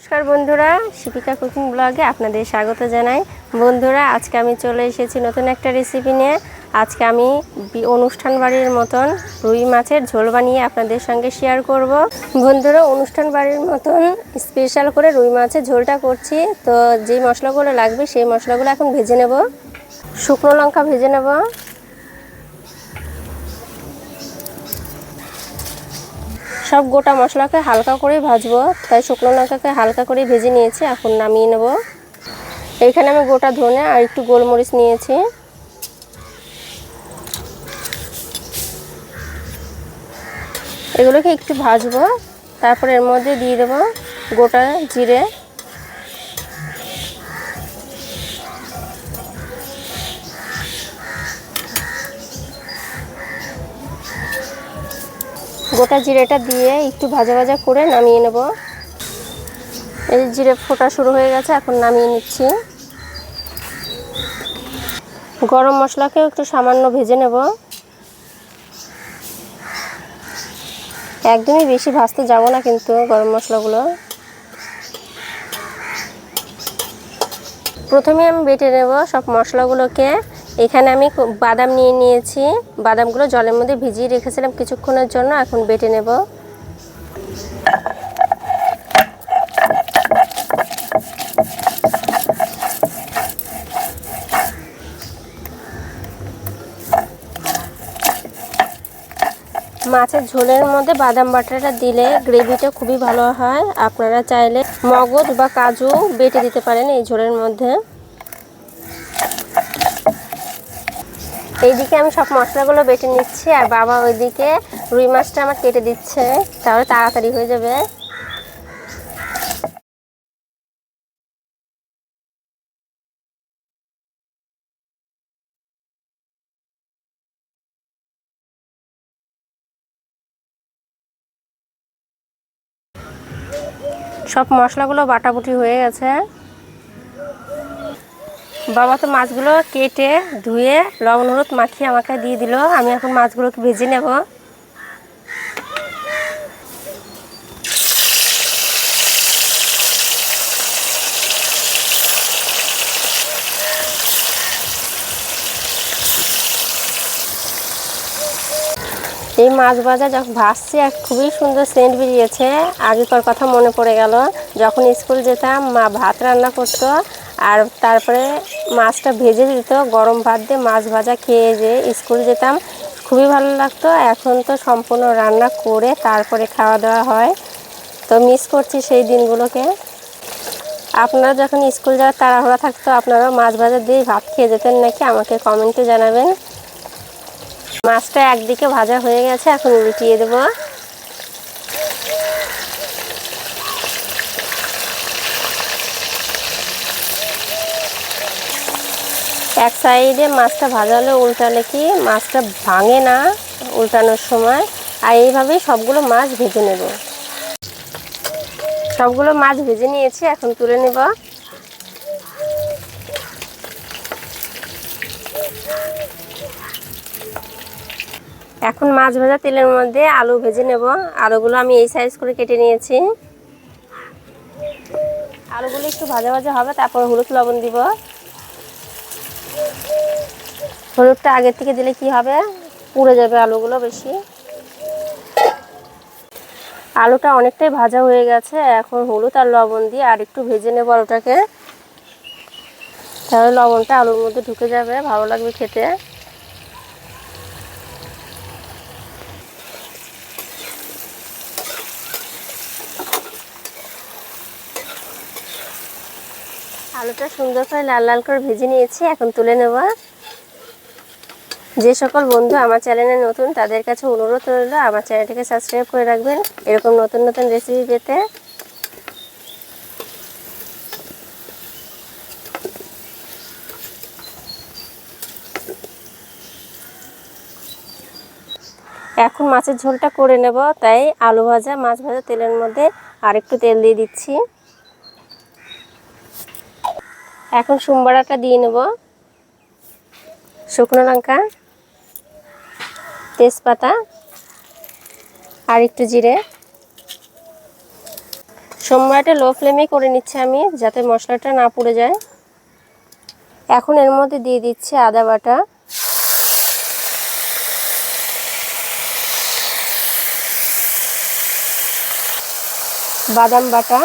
নমস্কার বন্ধুরা, শিপিকা কুকিং ব্লগে আপনাদের স্বাগত জানাই। বন্ধুরা, আজকে আমি চলে এসেছি নতুন একটা রেসিপি নিয়ে। আজকে আমি অনুষ্ঠান বাড়ির মতন রুই মাছের ঝোল বানিয়ে আপনাদের সঙ্গে শেয়ার করব। বন্ধুরা, অনুষ্ঠান বাড়ির মতন স্পেশাল করে রুই মাছের ঝোলটা করছি। তো যেই মশলাগুলো লাগবে, সেই মশলাগুলো এখন ভেজে নেব। শুকনো লঙ্কা ভেজে নেব। সব গোটা মশলাকে হালকা করে ভাজবো, তাই শুকনো লঙ্কাকে হালকা করে ভেজে নিয়েছি, এখন নামিয়ে নেব। এইখানে আমি গোটা ধনে আর একটু গোলমরিচ নিয়েছি। এগুলোকে একটু ভাজবো, তারপর এর মধ্যে দিয়ে দেবো গোটা জিরে। গোটা জিরেটা দিয়ে একটু ভাজা ভাজা করে নামিয়ে নেব। এই জিরে ফোটা শুরু হয়ে গেছে, এখন নামিয়ে নিচ্ছি। গরম মশলাকেও একটু সামান্য ভেজে নেব। একদমই বেশি ভাজতে যাব না কিন্তু গরম মশলাগুলো। প্রথমে আমি বেটে নেব সব মশলাগুলোকে। এখানে আমি বাদাম নিয়ে নিয়েছি। বাদামগুলো জলের মধ্যে ভিজিয়ে রেখেছিলাম কিছুক্ষণের জন্য, এখন বেটে নেব। মাছের ঝোলের মধ্যে বাদাম বাটাটা দিলে গ্রেভিটা খুবই ভালো হয়। আপনারা চাইলে মগজ বা কাজু বেটে দিতে পারেন এই ঝোলের মধ্যে। এইদিকে আমি সব মশলাগুলো বেটে নিচ্ছি আর বাবা ওইদিকে রুই মাছটা আমার কেটে দিচ্ছে। তাহলে তাড়াতাড়ি হয়ে যাবে। সব মশলাগুলো বাটাবুটি হয়ে গেছে। বাবা তো মাছগুলো কেটে ধুয়ে লবণ হলুদ মাখিয়ে আমাকে দিয়ে দিল। আমি এখন মাছগুলোকে ভেজে নেব। এই মাছ ভাজা যখন ভাজছি, আর খুবই সুন্দর সেন্ট বেরিয়েছে। আগেকার কথা মনে পড়ে গেল। যখন স্কুল যেতাম, মা ভাত রান্না করতো। আর তারপরে মাছটা ভেজে দিত, গরম ভাত দিয়ে মাছ ভাজা খেয়ে যে স্কুল যেতাম। খুবই ভালো লাগতো। এখন তো সম্পূর্ণ রান্না করে তারপরে খাওয়া দাওয়া হয়। তো মিস করছি সেই দিনগুলোকে। আপনারা যখন স্কুল যাওয়ার তাড়াহুড়া থাকতো, আপনারাও মাছ ভাজা দিয়ে ভাত খেয়ে যেতেন নাকি? আমাকে কমেন্টে জানাবেন। মাছটা একদিকে ভাজা হয়ে গেছে, এখন উল্টিয়ে দেব। এক সাইডে মাছটা ভাজালে উল্টালে কি মাছটা ভাঙে না উল্টানোর সময়। আর এইভাবেই সবগুলো মাছ ভেজে নেব। সবগুলো মাছ ভেজে নিয়েছি, এখন তুলে নেব। এখন মাছ ভাজা তেলের মধ্যে আলু ভেজে নেব। আলুগুলো আমি এই সাইজ করে কেটে নিয়েছি। আলুগুলো একটু ভাজা ভাজা হবে, তারপর হলুদ লবণ দিব। হলুদটা আগের থেকে দিলে কি হবে? পুড়ে যাবে আলুগুলো বেশি। আলুটা অনেকটাই ভাজা হয়ে গেছে। এখন হলুদ আর লবণ দিয়ে আর একটু ভেজে নেব আলুটাকে। তাহলে লবণটা আলুর মধ্যে ঢুকে যাবে, ভালো লাগবে খেতে। আলুটা সুন্দর করে লাল লাল করে ভেজে নিয়েছি, এখন তুলে নেব। যে সকল বন্ধু আমার চ্যানেলে নতুন, তাদের কাছে অনুরোধ রইল, আমার চ্যানেলটিকে সাবস্ক্রাইব করে রাখবেন। এরকম নতুন নতুন রেসিপি পেতে। এখন মাছের ঝোলটা করে নেব, তাই আলু ভাজা, মাছ ভাজা তেলের মধ্যে আর একটু তেল দিয়ে দিচ্ছি। এখন সোমবারাটা দিয়ে নেব। শুকনো লঙ্কা। তেজপাতা আর একটু জিরে। সোমবারটা লো ফ্লেমে করে নিচ্ছি আমি যাতে মশলাটা না পুড়ে যায়। এখন এর মধ্যে দিয়ে দিচ্ছি আদা বাটা। বাদাম বাটা।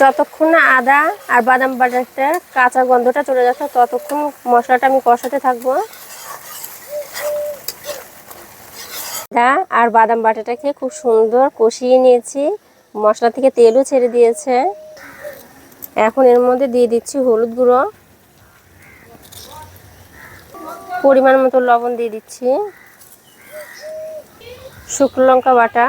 যতক্ষণ না আদা আর বাদাম বাটাটার কাঁচা গন্ধটা চলে যাচ্ছে, ততক্ষণ মশলাটা আমি কষাতে থাকব। আদা আর বাদাম বাটাটাকে খুব সুন্দর কষিয়ে নিয়েছি। মশলা থেকে তেলও ছেড়ে দিয়েছে। এখন এর মধ্যে দিয়ে দিচ্ছি হলুদ গুঁড়ো। পরিমাণ মতো লবণ দিয়ে দিচ্ছি। শুকনো লঙ্কা বাটা।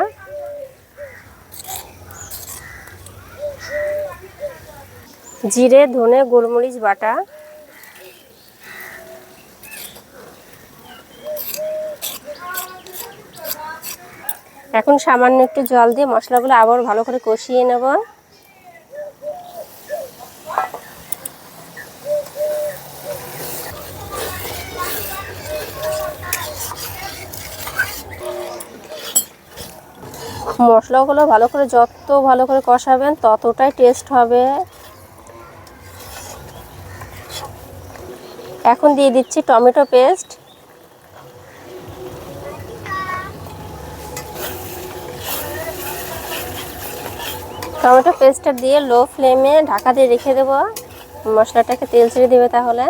জিরে, ধনে, গোলমরিচ, বাটা। এখন সামান্য একটু জল দিয়ে মশলাগুলো আবার ভালো করে কষিয়ে নেব। মশলাগুলো ভালো করে যত ভালো করে কষাবেন ততটাই টেস্ট হবে। এখন দিয়ে দিচ্ছি টমেটো পেস্ট। টমেটো পেস্টটা দিয়ে লো ফ্লেমে ঢাকা দিয়ে রেখে দেব। মশলাটাকে তেল ছেড়ে দেবে তাহলে।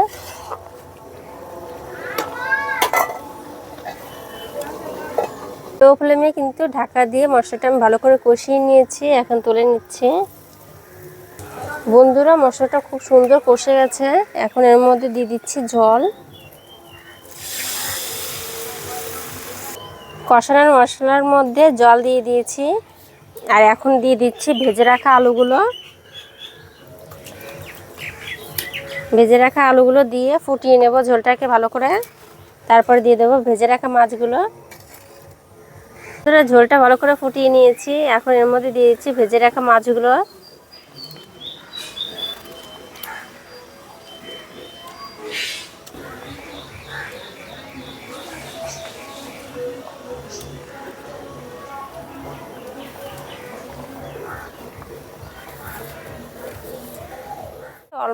লো ফ্লেমে কিন্তু ঢাকা দিয়ে মশলাটা আমি ভালো করে কষিয়ে নিয়েছি, এখন তুলে নিচ্ছি। বন্ধুরা, মশলাটা খুব সুন্দর কষে গেছে। এখন এর মধ্যে দিয়ে দিচ্ছি জল। কষানোর মশলার মধ্যে জল দিয়ে দিয়েছি। আর এখন দিয়ে দিচ্ছি ভেজে রাখা আলুগুলো। ভেজে রাখা আলুগুলো দিয়ে ফুটিয়ে নেব ঝোলটাকে ভালো করে। তারপর দিয়ে দেবো ভেজে রাখা মাছগুলো। ঝোলটা ভালো করে ফুটিয়ে নিয়েছি। এখন এর মধ্যে দিয়ে দিচ্ছি ভেজে রাখা মাছগুলো।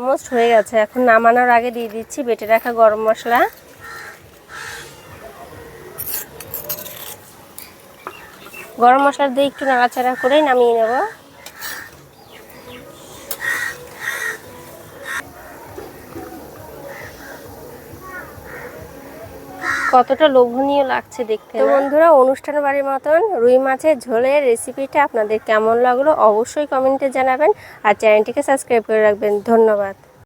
অলমোস্ট হয়ে গেছে। এখন নামানোর আগে দিয়ে দিচ্ছি, বেটে রাখা গরম মশলা। গরম মশলা দিয়ে একটু নাড়াচাড়া করেই নামিয়ে নেব। কতটা লোভনীয় লাগছে দেখতে তো বন্ধুরা অনুষ্ঠান বাড়ির মতন রুই মাছের ঝোলের রেসিপিটা আপনাদের কেমন লাগল অবশ্যই কমেন্টে জানাবেন আর চ্যানেলটিকে সাবস্ক্রাইব করে রাখবেন। ধন্যবাদ।